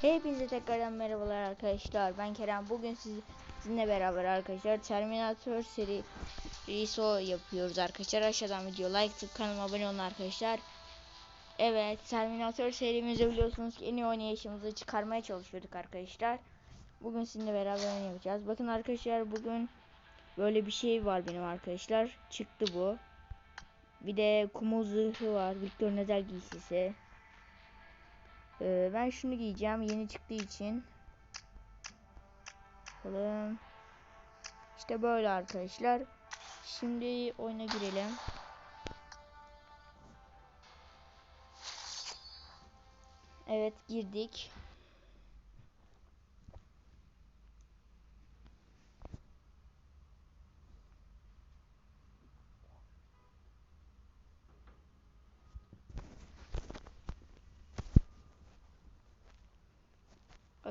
Hepinize tekrardan merhabalar arkadaşlar. Ben Kerem. Bugün siz, sizinle beraber arkadaşlar Terminator serisi o yapıyoruz arkadaşlar. Aşağıdan video like atıp kanalıma abone olun arkadaşlar. Evet Terminator serimizi biliyorsunuz ki en iyi oynayışımızı çıkarmaya çalışıyorduk arkadaşlar. Bugün sizinle beraber oynayacağız. Bakın arkadaşlar bugün böyle bir şey var benim arkadaşlar. Çıktı bu. Bir de kumu zırhı var. Victor Nezel giysisi. Ee, ben şunu giyeceğim yeni çıktığı için. Bakalım. İşte böyle arkadaşlar. Şimdi oyuna girelim. Evet girdik.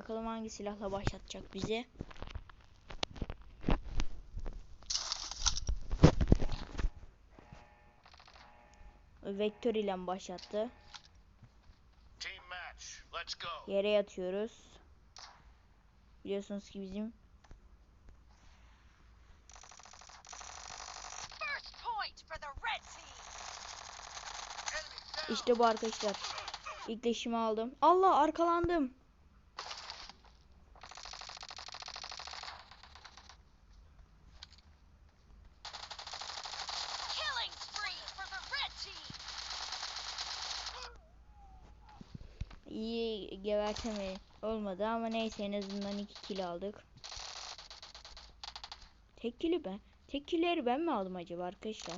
Bakalım hangi silahla başlatacak bizi. Vektör ile başlattı. Yere yatıyoruz. Biliyorsunuz ki bizim işte bu arkadaşlar. İlk aldım. Allah arkalandım. Geberteme olmadı ama neyse en azından 2 kill aldık. Tek kill'i ben. Tek kill'leri ben mi aldım acaba arkadaşlar?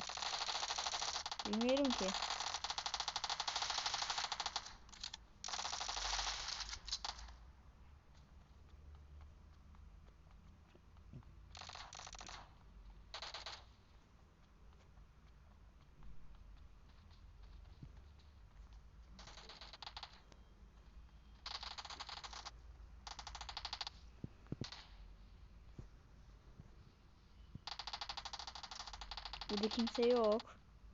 Bilmiyorum ki. Burada kimse yok.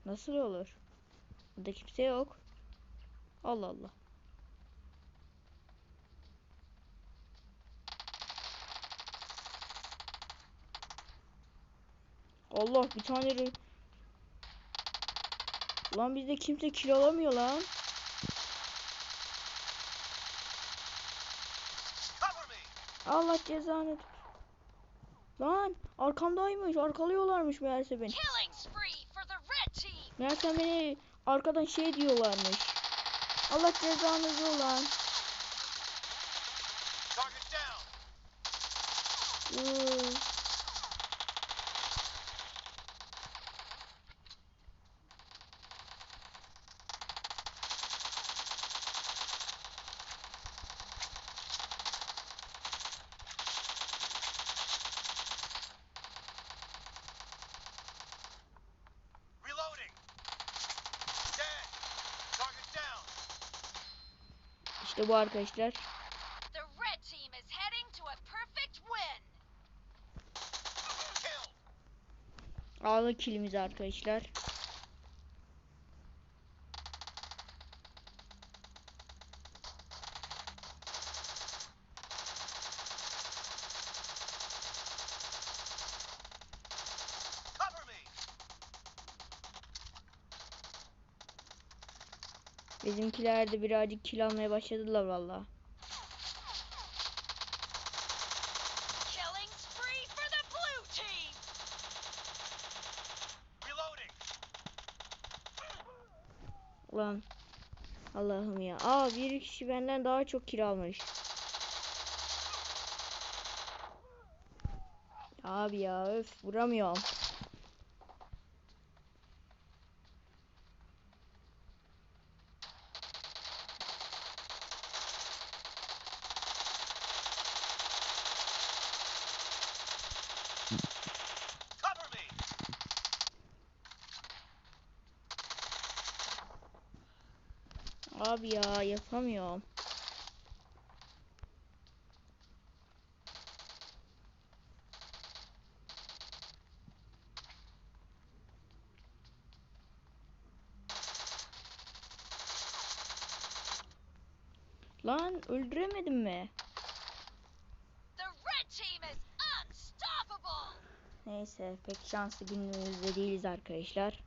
Nasıl olur? Burada kimse yok. Allah Allah. Allah bir tane Lan bizde kimse kill alamıyor lan. Allah cezanı. Lan arkamdaymış. Arkalıyorlarmış meğerse beni. Red team. Meğerse beni arkadan şey diyorlarmış. Allah cezanızı ulan. İşte bu arkadaşlar. Ağlı kilimiz arkadaşlar. Bizimkiler de birazcık kil almaya başladılar valla. Ulan. Allah'ım ya. Aa bir kişi benden daha çok kil almış. Abi ya öf vuramıyorum. Abi ya yapamıyorum. Lan öldüremedim mi? Neyse pek şanslı günümüzde değiliz arkadaşlar.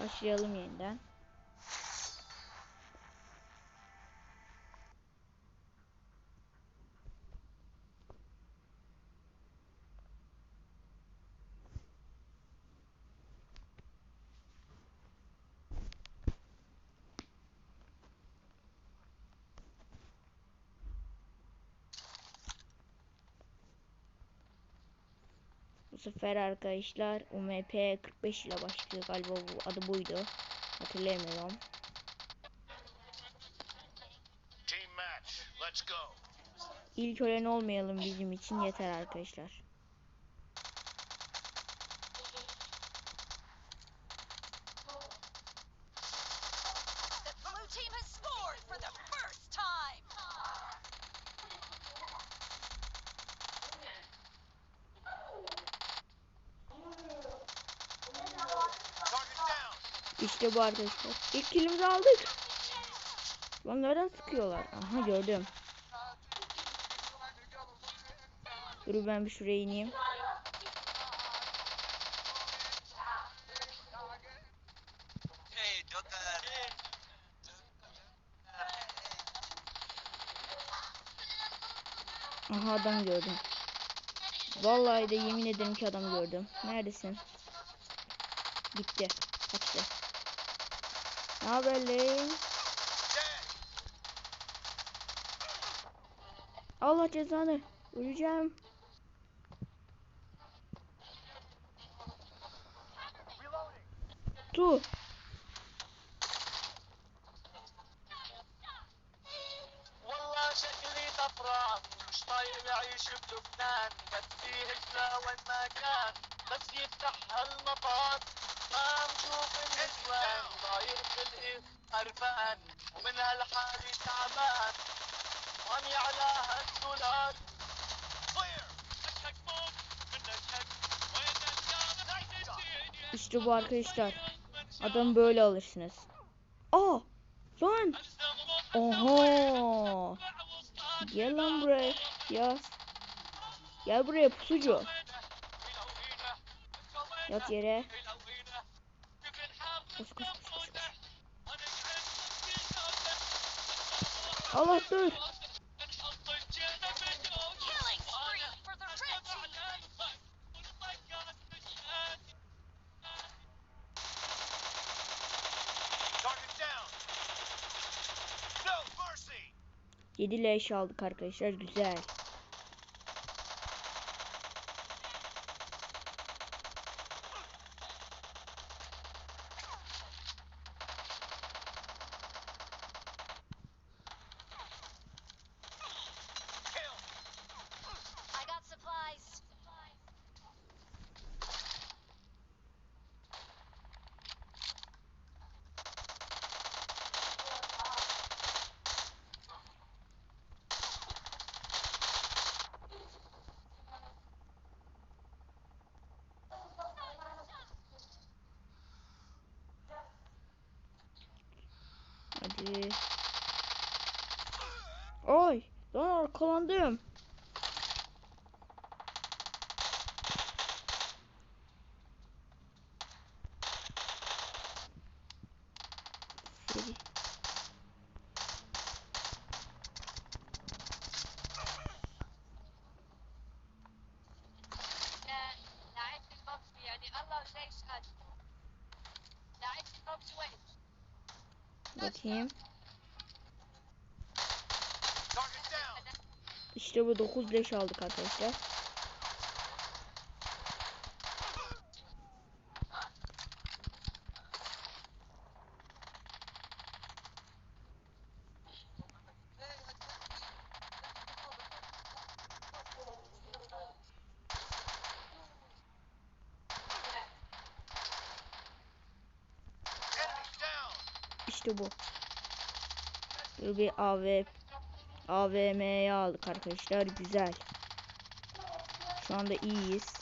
Başlayalım yeniden. Sefer arkadaşlar UMP 45 ile başlıyor galiba bu adı buydu. Hatırlayamıyorum. İlk ölen olmayalım bizim için yeter arkadaşlar. İşte bu arkadaşlar. İlk kilimizi aldık. Lan nereden sıkıyorlar? Aha gördüm. Dur ben bir şuraya ineyim. Aha adam gördüm. Vallahi de yemin ederim ki adam gördüm. Neredesin? Gitti. Kaçtı. Ne haber. Allah cezanı. Öleceğim. Tu. İşte bu arkadaşlar. Adam böyle alırsınız. Aa! Lan! Oha! Gel lan buraya. Yaz. Gel buraya pusucu. Yat yere. Koş koş koş koş. Allah dur. 7 leş aldık arkadaşlar. Güzel. sizi. Oy. Lan arkalandım. Allah sechs hat. Da ist die Kopf zu Bakayım. İşte bu 9 leş aldık arkadaşlar. İşte bu. Böyle bir AV AVM'ye aldık arkadaşlar. Güzel. Şu anda iyiyiz.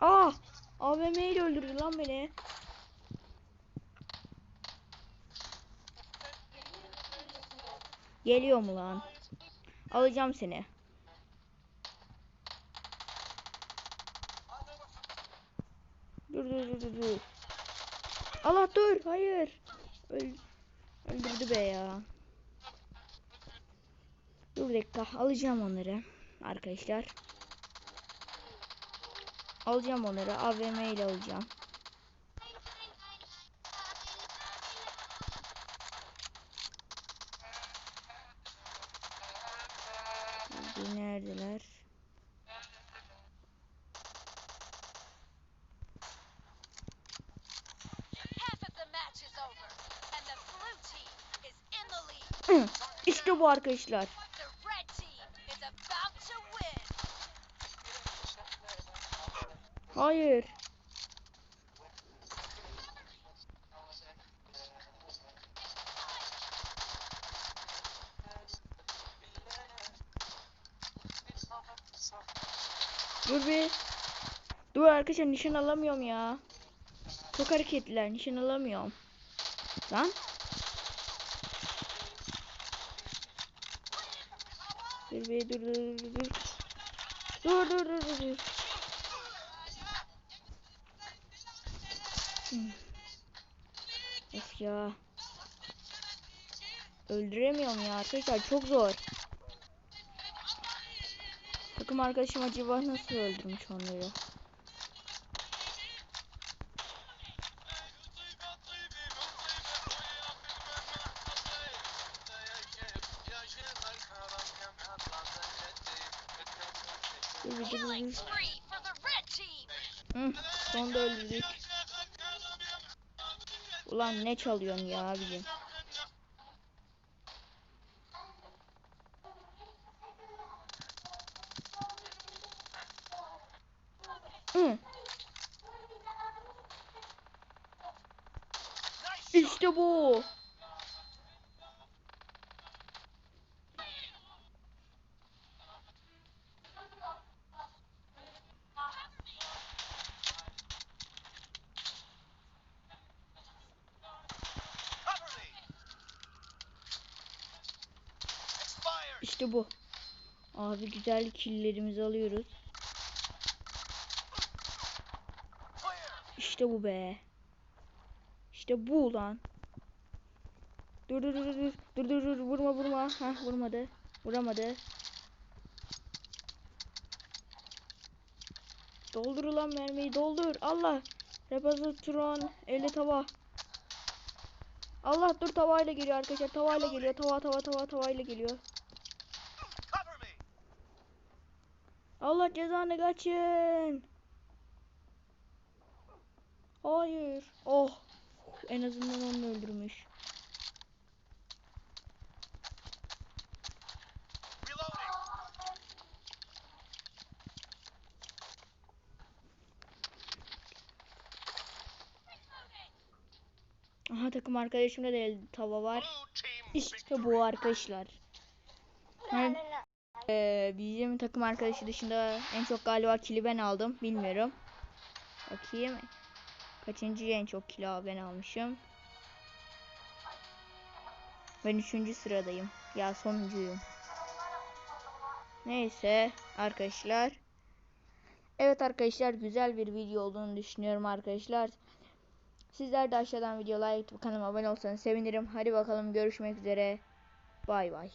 Aa! AVM ile öldürdü lan beni. Geliyor mu lan? Alacağım seni. Dur dur dur dur. Allah dur. Hayır. Öl öldürdü be ya. Dur bir dakika. Alacağım onları. Arkadaşlar. Alacağım onları. AVM ile alacağım. Neredeler? İşte bu arkadaşlar. Hayır. Dur bir. Dur arkadaşlar nişan alamıyorum ya. Çok hareketliler nişan alamıyorum. Lan. Dur dur dur dur. Dur dur dur dur. dur. Hmm. Of ya. Öldüremiyorum ya arkadaşlar çok zor. Takım arkadaşım acaba nasıl öldürmüş onları? Hı, sonunda öldürdük. Ulan ne çalıyorsun ya abicim? İşte bu. İşte bu. Abi güzel killlerimizi alıyoruz. İşte bu be. İşte bu lan. Dur dur dur dur dur dur dur vurma vurma. Ha vurmadı. Vuramadı. Doldur ulan mermiyi doldur. Allah. Repozitron 50 tava. Allah dur tavayla geliyor arkadaşlar. Tavayla geliyor. Tava tava tava tavayla geliyor. Allah cezanı kaçın. Hayır. Oh. En azından onu öldürmüş. Reloading. Aha takım arkadaşımda da el tava var. İşte bu arkadaşlar. Ben, Eee, bizim takım arkadaşı dışında en çok galiba kili ben aldım. Bilmiyorum. Bakayım. Kaçıncı en çok kilo ben almışım. Ben üçüncü sıradayım. Ya sonuncuyum. Neyse arkadaşlar. Evet arkadaşlar güzel bir video olduğunu düşünüyorum arkadaşlar. Sizler de aşağıdan video like kanalıma abone olsanız sevinirim. Hadi bakalım görüşmek üzere. Bay bay.